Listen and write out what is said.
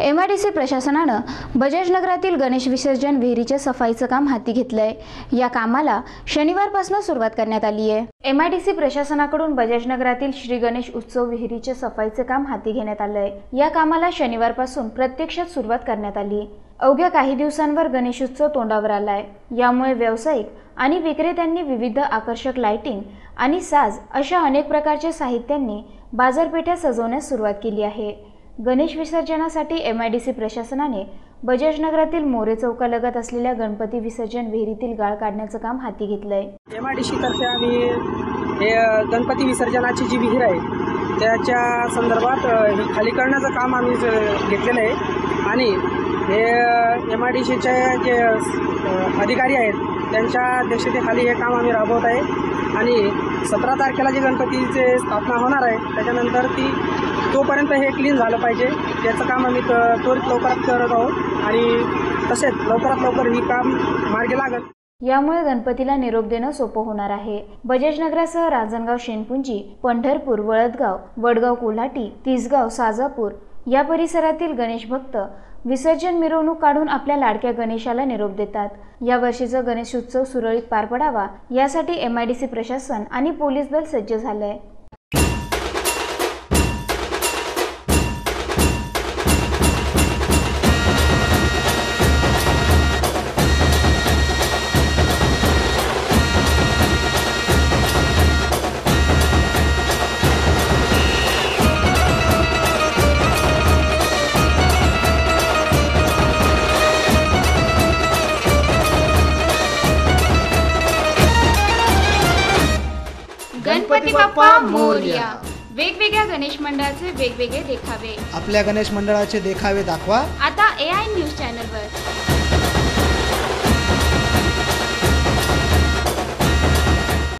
M I D C प्रशासनानं बजाज नगरातील गणेश विसर्जन विहिरीच्या सफाईचं काम हाती घेतलंय. या कामाला शनिवारपासून सुरुवात करण्यात आली आहे. एम आय डी सी प्रशासनाकडून बजाज नगरातील श्री गणेश उत्सव विहिरीच्या सफाईचं काम हाती घेण्यात आलंय. या कामाला शनिवारपासून प्रत्यक्षात सुरुवात करण्यात आली. अवघ्या काही दिवसांवर गणेशोत्सव तोंडावर आलाय. यामुळे व्यावसायिक आणि विक्रेत्यांनी विविध आकर्षक लाइटिंग आणि साज अशा अनेक प्रकारच्या साहित्यांनी बाजारपेठा सजवण्यास सुरुवात केली आहे. गणेश विसर्जनासाठी एम आय डी सी प्रशासनाने बजाज नगरातील मोरे चौकालगत असलेल्या गणपती विसर्जन विहिरीतील गाळ काढण्याचं काम हाती घेतलं आहे एम आय डी सी तर्फे आम्ही हे गणपती विसर्जनाची जी विहीर आहे त्याच्या संदर्भात खाली करण्याचं काम आम्ही ज- घेतलेलं आहे. आणि हे एम आय डी सीचे जे अधिकारी आहेत त्यांच्या अध्यक्षतेखाली हे काम आम्ही राबवत आहे. आणि सतरा तारखेला जे गणपतीचे स्थापना होणार आहे त्याच्यानंतर ती तोपर्यंत हे क्लीन झालं पाहिजे. याचं काम आम्ही त्वरित लवकरात करत आहोत. आणि तसेच लवकरात लवकर ही काम मार्गी लागत यामुळे गणपतीला निरोप देणं सोपं होणार आहे. बजाजनगरासह राजनगाव शेनपुंजी पंढरपूर वळदगाव वडगाव कोल्हाटी तिसगाव साजापूर या परिसरातील गणेश भक्त विसर्जन मिरवणूक काढून आपल्या लाडक्या गणेशाला निरोप देतात. या वर्षीचा गणेशोत्सव सुरळीत पार पडावा यासाठी एम आय डी सी प्रशासन आणि पोलीस दल सज्ज झालंय. गणपती बाप्पा मोर्या. वेगवेगळ्या गणेश मंडळाचे वेगवेगळे देखावे. आपल्या गणेश मंडळाचे देखावे दाखवा. आता ए आय न्यूज चॅनलवर.